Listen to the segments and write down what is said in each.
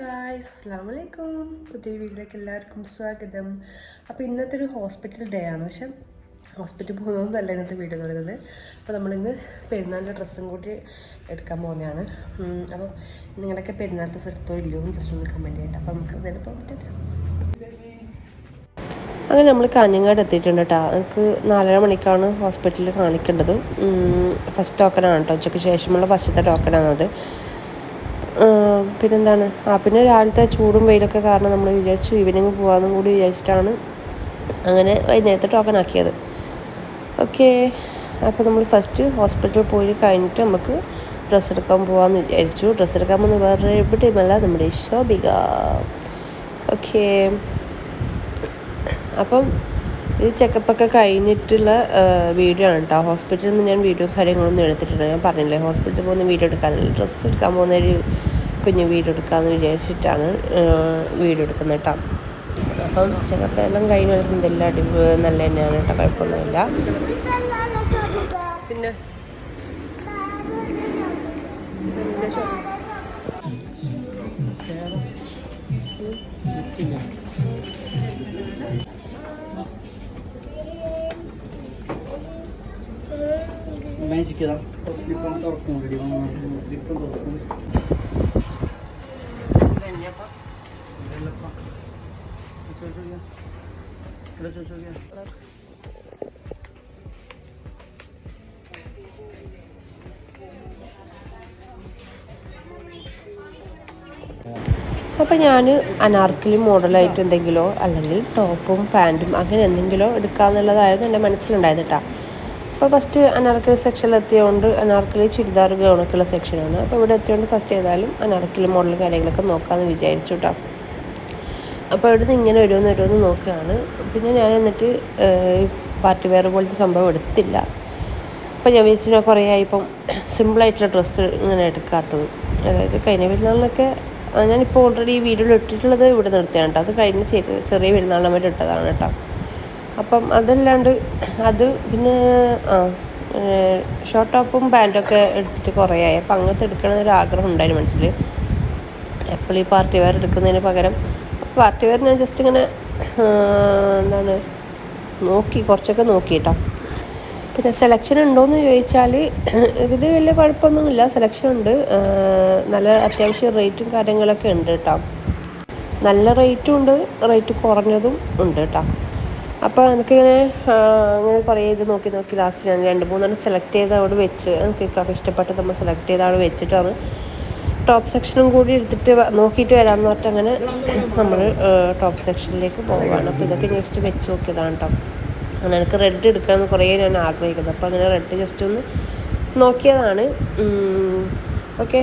Guys അസ്സാം വലൈക്കും പുതിയ വീട്ടിലേക്ക് എല്ലാവർക്കും സ്വാഗതം. അപ്പോൾ ഇന്നത്തെ ഒരു ഹോസ്പിറ്റൽ ഡേ ആണ്. പക്ഷെ ഹോസ്പിറ്റൽ പോകുന്നതല്ല ഇന്നത്തെ വീഡിയോ എന്ന് പറയുന്നത്. അപ്പോൾ നമ്മളിന്ന് പെരുന്നാളിന്റെ ഡ്രസ്സും കൂടി എടുക്കാൻ പോകുന്നതാണ്. അപ്പോൾ നിങ്ങളൊക്കെ പെരുന്നാൾ ഡ്രസ്സ് എടുത്തോ ഇല്ലയോ എന്ന് ജസ്റ്റ് ഒന്ന് കമന്റ് ചെയ്യട്ടെ. അപ്പോൾ നമുക്ക് നേരെ പോകാൻ പറ്റില്ല അങ്ങനെ നമ്മൾ കാഞ്ഞങ്ങാട് എത്തിയിട്ടുണ്ട് കേട്ടോ നമുക്ക് നാലര മണിക്കാണ് ഹോസ്പിറ്റലിൽ കാണിക്കേണ്ടത്. ഫസ്റ്റ് ടോക്കണാണ് കേട്ടോ ഉച്ചയ്ക്ക് ശേഷമുള്ള ഫസ്റ്റത്തെ ടോക്കണാണത് ആഹ് പിന്നെന്താണ്? ആ പിന്നെ രാവിലത്തെ ചൂടും വെയിലൊക്കെ കാരണം നമ്മൾ വിചാരിച്ചു ഈവനിങ് പോകാമെന്നും കൂടി വിചാരിച്ചിട്ടാണ് അങ്ങനെ വൈകുന്നേരത്തെ ടോക്കൺ ആക്കിയത്. ഓക്കെ അപ്പോൾ നമ്മൾ ഫസ്റ്റ് ഹോസ്പിറ്റലിൽ പോയി കഴിഞ്ഞിട്ട് നമുക്ക് ഡ്രസ്സ് എടുക്കാൻ പോകാമെന്ന് വിചാരിച്ചു. ഡ്രസ്സ് എടുക്കാൻ പോകുന്ന വേറെ എവിടെയുമല്ല നമ്മുടെ ശോഭിക. ഓക്കെ അപ്പം ഇത് ചെക്കപ്പൊക്കെ കഴിഞ്ഞിട്ടുള്ള വീഡിയോ ആണ് കേട്ടോ ഹോസ്പിറ്റലിൽ നിന്ന് ഞാൻ വീഡിയോ കാര്യങ്ങളൊന്നും എടുത്തിട്ടുണ്ട് ഞാൻ പറഞ്ഞില്ലേ ഹോസ്പിറ്റലിൽ പോകുന്ന വീഡിയോ എടുക്കാനല്ല ഡ്രസ്സ് എടുക്കാൻ പോകുന്ന ഒരു കുഞ്ഞ് വീഡിയോ എടുക്കാമെന്ന് വിചാരിച്ചിട്ടാണ് വീഡിയോ എടുക്കുന്നത് കേട്ടോ അപ്പം ചെക്കപ്പ് എല്ലാം കഴിഞ്ഞ് വരുന്നത് എല്ലാം അടി നല്ല തന്നെയാണ് കേട്ടോ കുഴപ്പമൊന്നുമില്ല. പിന്നെ? മാജിക് ഇതാ ലിപ്പം തുറക്കും. അപ്പോൾ ഞാൻ അനാർക്കലി മോഡലായിട്ട് എന്തെങ്കിലോ അല്ലെങ്കിൽ ടോപ്പും പാന്റും അങ്ങനെ എന്തെങ്കിലോ എടുക്കാമെന്നുള്ളതായിരുന്നു എന്റെ മനസ്സിലുണ്ടായത് കേട്ടോ അപ്പോൾ ഫസ്റ്റ് അനാർക്കലി സെക്ഷനിൽ എത്തിയതുകൊണ്ട് അനാർക്കലി ചുരിദാർ ഗൗണൊക്കെയുള്ള സെക്ഷനാണ് അപ്പോൾ ഇവിടെ എത്തിയതുകൊണ്ട് ഫസ്റ്റ് ഏതായാലും അനാർക്കലി മോഡൽ കാര്യങ്ങളൊക്കെ നോക്കാമെന്ന് വിചാരിച്ചു കേട്ടോ അപ്പോൾ ഇവിടുന്ന് ഇങ്ങനെ വരുമെന്ന് വരുമെന്ന് നോക്കുകയാണ്. പിന്നെ ഞാൻ എന്നിട്ട് പാർട്ടി വെയർ പോലത്തെ സംഭവം എടുത്തില്ല. അപ്പം ഞാൻ വിചാരിച്ചു ഞാൻ കുറേ ആയി. ഇപ്പം സിമ്പിളായിട്ടുള്ള ഡ്രസ്സ് ഇങ്ങനെ എടുക്കാത്തത്. അതായത് കഴിഞ്ഞ പെരുന്നാളിനൊക്കെ ഞാനിപ്പോൾ ഓൾറെഡി ഈ വീഡിയോയിൽ ഇട്ടിട്ടുള്ളത് ഇവിടെ നിർത്തിയാണ് കേട്ടോ അത് കഴിഞ്ഞ് ചെറിയ പെരുന്നാളിന് വേണ്ടി ഇട്ടതാണ് കേട്ടോ അപ്പം അതല്ലാണ്ട് അത് പിന്നെ ആ ഷോർട്ട് ടോപ്പും പാന്റൊക്കെ എടുത്തിട്ട് കുറേ ആയി. അപ്പം അങ്ങനത്തെ എടുക്കണമെന്നൊരു ആഗ്രഹം ഉണ്ടായിരുന്നു മനസ്സിൽ. എപ്പോഴും ഈ പാർട്ടി വെയർ എടുക്കുന്നതിന് പകരം പാർട്ടി വെയർ ഞാൻ ജസ്റ്റ് ഇങ്ങനെ എന്താണ് നോക്കി കുറച്ചൊക്കെ നോക്കിയിട്ടാ. പിന്നെ സെലക്ഷൻ ഉണ്ടോയെന്ന് ചോദിച്ചാൽ ഇതിൽ വലിയ കുഴപ്പമൊന്നുമില്ല. സെലക്ഷൻ ഉണ്ട്. നല്ല അത്യാവശ്യം റേറ്റും കാര്യങ്ങളൊക്കെ ഉണ്ട് കേട്ടോ. നല്ല റേറ്റും ഉണ്ട് റേറ്റ് കുറഞ്ഞതും ഉണ്ട് കേട്ടോ. അപ്പോൾ എനിക്കിങ്ങനെ അങ്ങനെ കുറേ ഇത് നോക്കി നോക്കി ലാസ്റ്റ് ഞാൻ രണ്ട് മൂന്നെണ്ണം സെലക്ട് ചെയ്ത് അവിടെ വെച്ച് എനിക്ക് ഇഷ്ടപ്പെട്ട് നമ്മൾ സെലക്ട് ചെയ്ത് അവിടെ വെച്ചിട്ടാണ്. ടോപ്പ് സെക്ഷനും കൂടി എടുത്തിട്ട് നോക്കിയിട്ട് വരാമെന്ന് പറഞ്ഞിട്ട് അങ്ങനെ നമ്മൾ ടോപ്പ് സെക്ഷനിലേക്ക് പോവുകയാണ് അപ്പോൾ ഇതൊക്കെ ജസ്റ്റ് വെച്ച് നോക്കിയതാണ് കേട്ടോ അങ്ങനെ എനിക്ക് റെഡ് എടുക്കണമെന്ന് കുറേ ഞാൻ ആഗ്രഹിക്കുന്നത് അപ്പോൾ അങ്ങനെ റെഡ് ജസ്റ്റ് ഒന്ന് നോക്കിയതാണ്. ഓക്കെ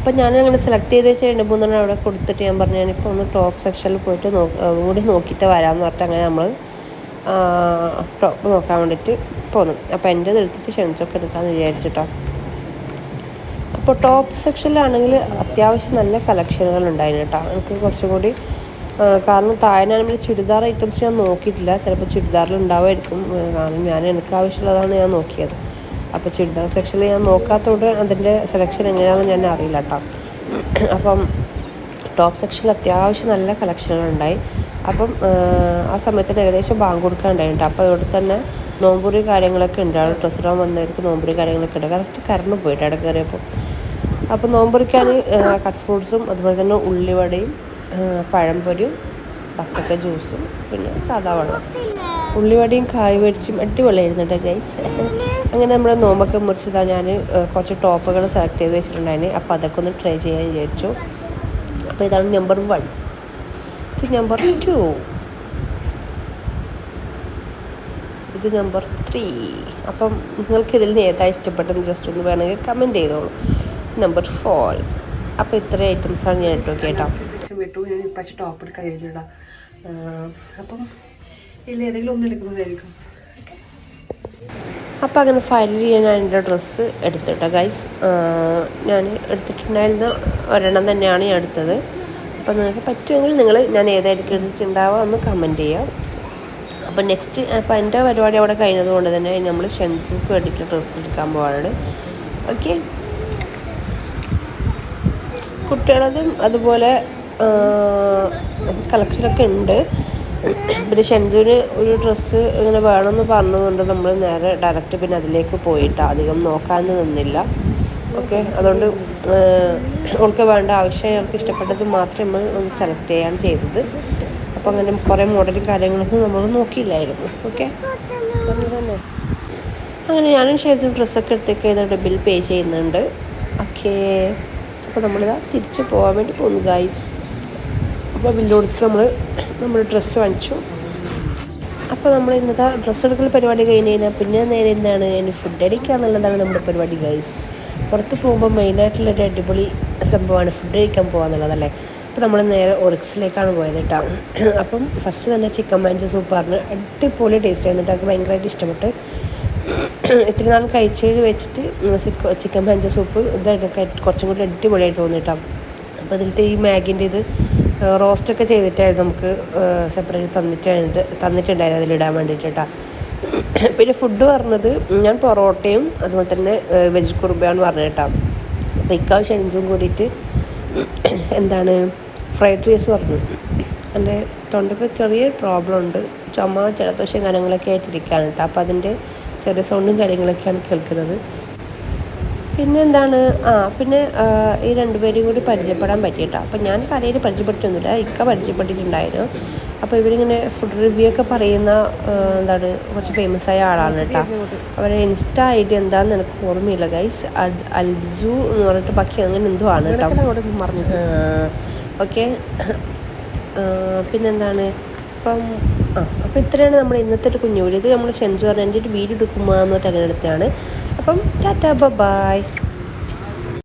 അപ്പം ഞാൻ അങ്ങനെ സെലക്ട് ചെയ്ത് വെച്ച് രണ്ട് മൂന്നെണ്ണം അവിടെ കൊടുത്തിട്ട് ഞാൻ പറഞ്ഞു ഞാനിപ്പോൾ ഒന്ന് ടോപ്പ് സെക്ഷനിൽ പോയിട്ട് നോക്കി കൂടി നോക്കിയിട്ട് വരാമെന്ന് പറഞ്ഞിട്ട് അങ്ങനെ നമ്മൾ ടോപ്പ് നോക്കാൻ വേണ്ടിയിട്ട് പോന്നു. അപ്പോൾ എന്റെ എടുത്തിട്ട് ക്ഷണിച്ചൊക്കെ എടുക്കാമെന്ന് വിചാരിച്ചിട്ടോ. അപ്പോൾ ടോപ്പ് സെക്ഷനിലാണെങ്കിൽ അത്യാവശ്യം നല്ല കളക്ഷനുകൾ ഉണ്ടായിരുന്നു കേട്ടോ. എനിക്ക് കുറച്ചും കൂടി കാരണം താഴെയാണെങ്കിൽ ചുരിദാർ ഐറ്റംസ് ഞാൻ നോക്കിയിട്ടില്ല. ചിലപ്പോൾ ചുരിദാറിൽ ഉണ്ടാവുമായിരിക്കും. കാരണം ഞാൻ എനിക്ക് ആവശ്യമുള്ളതാണ് ഞാൻ നോക്കിയത്. അപ്പോൾ ചുരിദാർ സെക്ഷനിൽ ഞാൻ നോക്കാത്തതുകൊണ്ട് അതിന്റെ സെലക്ഷൻ എങ്ങനെയാണെന്ന് ഞാൻ അറിയില്ല കേട്ടോ അപ്പം ടോപ്പ് സെക്ഷനിൽ അത്യാവശ്യം നല്ല കളക്ഷനുകളുണ്ടായി അപ്പം ആ, സമയത്തിന് ഏകദേശം ബാങ്ക് കൊടുക്കാനുണ്ടായിട്ടുണ്ട് അപ്പോൾ ഇവിടെ തന്നെ നോമ്പുറി കാര്യങ്ങളൊക്കെ ഉണ്ട്. അവിടെ ഡ്രസ്സ് ഇടാൻ വന്നവർക്ക് നോമ്പുറി കാര്യങ്ങളൊക്കെ ഉണ്ട്. കറക്റ്റ് കറണ്ട് പോയിട്ട് അവിടെ കയറിയപ്പോൾ അപ്പോൾ നോമ്പുറിക്കാൻ കട്ട് ഫ്രൂട്ട്സും അതുപോലെ തന്നെ ഉള്ളിവടയും പഴംപൊരിയും ബത്തക്ക ജ്യൂസും പിന്നെ സാധാ വെള്ളം ഉള്ളിവടയും കായ് പൊരിച്ചും അടിപൊളിയായിരുന്നു കേട്ടോ ഗൈസ് അങ്ങനെ നമ്മുടെ നോമ്പൊക്കെ മുറിച്ചതാണ് ഞാൻ കുറച്ച് ടോപ്പുകൾ സെലക്ട് ചെയ്ത് വെച്ചിട്ടുണ്ടായിരുന്നു അപ്പോൾ അതൊക്കെ ഒന്ന് ട്രൈ ചെയ്യാൻ വിചാരിച്ചു. അപ്പോൾ ഇതാണ് നമ്പർ വൺ ഇത് നമ്പർ ടു ഇത് നമ്പർ ത്രീ അപ്പം നിങ്ങൾക്ക് ഇതിൽ നിന്ന് ഏതാ ഇഷ്ടപ്പെട്ടെന്ന് ജസ്റ്റ് ഒന്ന് വേണമെങ്കിൽ കമന്റ് ചെയ്തോളൂ. നമ്പർ ഫോർ അപ്പോൾ ഇത്ര ഐറ്റംസാണ് ഞാൻ ഇട്ടു കേട്ടോ വിട്ടു ഞാൻ ഇപ്പം ടോപ്പ് എടുക്കാൻ ചോദിച്ചിട്ടാ അപ്പം ഇല്ല ഏതെങ്കിലും ഒന്ന് എടുക്കുന്നതായിരിക്കും. അപ്പോൾ അങ്ങനെ ഫൈനലി ഞാൻ എന്റെ ഡ്രസ്സ് എടുത്തിട്ടോ ഗൈസ് ഞാൻ എടുത്തിട്ടുണ്ടായിരുന്ന ഒരെണ്ണം തന്നെയാണ് ഞാൻ എടുത്തത്. അപ്പോൾ നിങ്ങൾക്ക് പറ്റുമെങ്കിൽ നിങ്ങൾ ഞാൻ ഏതായിരിക്കും എടുത്തിട്ടുണ്ടാവുക ഒന്ന് കമന്റ് ചെയ്യാം. അപ്പോൾ നെക്സ്റ്റ് അപ്പോൾ എന്റെ പരിപാടി അവിടെ കഴിഞ്ഞത് കൊണ്ട് തന്നെ നമ്മൾ ഷെൻസുക്ക് വേണ്ടിയിട്ട് ഡ്രസ്സ് എടുക്കാൻ പോവാണ്. ഓക്കെ കുട്ടികളതും അതുപോലെ കളക്ഷനൊക്കെ ഉണ്ട്. പിന്നെ ഷെൻജുവിന് ഒരു ഡ്രസ്സ് ഇങ്ങനെ വേണമെന്ന് പറഞ്ഞതുകൊണ്ട് നമ്മൾ നേരെ ഡയറക്റ്റ് പിന്നെ അതിലേക്ക് പോയിട്ട് അധികം നോക്കാൻ നിന്നില്ല. ഓക്കെ? അതുകൊണ്ട് അവൾക്ക് വേണ്ട ആവശ്യം അവൾക്ക് ഇഷ്ടപ്പെട്ടത് മാത്രം നമ്മൾ ഒന്ന് സെലക്ട് ചെയ്യാണ് ചെയ്തത്. അപ്പോൾ അങ്ങനെ കുറേ മോഡലും കാര്യങ്ങളൊന്നും നമ്മൾ നോക്കിയില്ലായിരുന്നു. ഓക്കെ? അങ്ങനെ ഞാനും ഷേസും ഡ്രസ്സൊക്കെ എടുത്തേക്ക് ചെയ്തിട്ട് ബിൽ പേ ചെയ്യുന്നുണ്ട്. ഓക്കേ അപ്പോൾ നമ്മളിതാ തിരിച്ച് പോകാൻ വേണ്ടി പോകുന്നു ഗായ്സ് അപ്പോൾ ബില്ല് കൊടുത്ത് നമ്മൾ നമ്മൾ ഡ്രസ്സ് വാങ്ങിച്ചു. അപ്പോൾ നമ്മൾ ഇന്നത്തെ ഡ്രസ്സ് എടുക്കൽ പരിപാടി കഴിഞ്ഞ് കഴിഞ്ഞാൽ പിന്നെ നേരെ എന്താണ് ഇനി ഫുഡ് അടിക്കുക എന്നുള്ളതാണ് നമ്മുടെ പരിപാടി ഗൈസ് പുറത്ത് പോകുമ്പോൾ മെയിനായിട്ടുള്ളൊരു അടിപൊളി സംഭവമാണ് ഫുഡ് കഴിക്കാൻ പോകുക എന്നുള്ളതല്ലേ? അപ്പോൾ നമ്മൾ നേരെ ഒറിക്സിലേക്കാണ് പോയത് കേട്ടോ. അപ്പം ഫസ്റ്റ് തന്നെ ചിക്കൻ മാഞ്ച് സൂപ്പ് പറഞ്ഞ് അടിപൊളി ടേസ്റ്റ് ആയിരുന്നു കേട്ടോ. എനിക്ക് ഭയങ്കരമായിട്ട് ഇഷ്ടപ്പെട്ട്. ഇത്തിരി നാൾ കഴിച്ചു വെച്ചിട്ട് ചിക്കൻ മാഞ്ച സൂപ്പ് ഇതായിട്ട് കുറച്ചും കൂടി അടിപൊളിയായിട്ട് തോന്നി അപ്പോൾ ഇതിലത്തെ ഈ മാഗിന്റെ ഇത് റോസ്റ്റൊക്കെ ചെയ്തിട്ടായിരുന്നു നമുക്ക് സെപ്പറേറ്റ് തന്നിട്ടുണ്ട് തന്നിട്ടുണ്ടായത് അതിലിടാൻ വേണ്ടിയിട്ട്. പിന്നെ ഫുഡ് പറഞ്ഞത് ഞാൻ പൊറോട്ടയും അതുപോലെ തന്നെ വെജ് കുറുബയാണ് പറഞ്ഞത് കേട്ടോ. അപ്പോൾ ഇക്കാവ് ഷെൻസും കൂടിയിട്ട് എന്താണ് ഫ്രൈഡ് റൈസ് പറഞ്ഞു. എന്റെ തൊണ്ടയ്ക്ക് ചെറിയ പ്രോബ്ലം ഉണ്ട്. ചുമ ജലദോഷം കാര്യങ്ങളൊക്കെ ആയിട്ടിരിക്കുകയാണ് കേട്ടോ. അപ്പോൾ അതിന്റെ ചെറിയ സൗണ്ടും കാര്യങ്ങളൊക്കെയാണ് കേൾക്കുന്നത്. പിന്നെ എന്താണ് ആ പിന്നെ ഈ രണ്ടുപേരെയും കൂടി പരിചയപ്പെടാൻ പറ്റിയിട്ടോ. അപ്പം ഞാൻ കരയിൽ പരിചയപ്പെട്ടിട്ടൊന്നുമില്ല. ഇക്ക പരിചയപ്പെട്ടിട്ടുണ്ടായിരുന്നു. അപ്പോൾ ഇവരിങ്ങനെ ഫുഡ് റിവ്യൂ ഒക്കെ പറയുന്ന എന്താണ് കുറച്ച് ഫേമസ് ആയ ആളാണ് കേട്ടോ. അവരെ ഇൻസ്റ്റ ഐ ഡി എന്താണെന്ന് എനിക്ക് ഓർമ്മയില്ല ഗൈസ് അൽജു എന്ന് പറഞ്ഞിട്ട് ബാക്കി അങ്ങനെ എന്തോ ആണ് കേട്ടോ. ഓക്കെ. പിന്നെന്താണ്? അപ്പം ആ അപ്പോൾ ഇത്രയാണ് നമ്മൾ ഇന്നത്തെ ഒരു കുഞ്ഞു വീഡിയോ ഇത് നമ്മൾ ഷെൻസു പറഞ്ഞ എന്റെ ഒരു എടുക്കുമ്പോൾ എന്നിട്ട് അങ്ങനെ എടുത്തതാണ്. അപ്പം ടാറ്റാ ബൈ.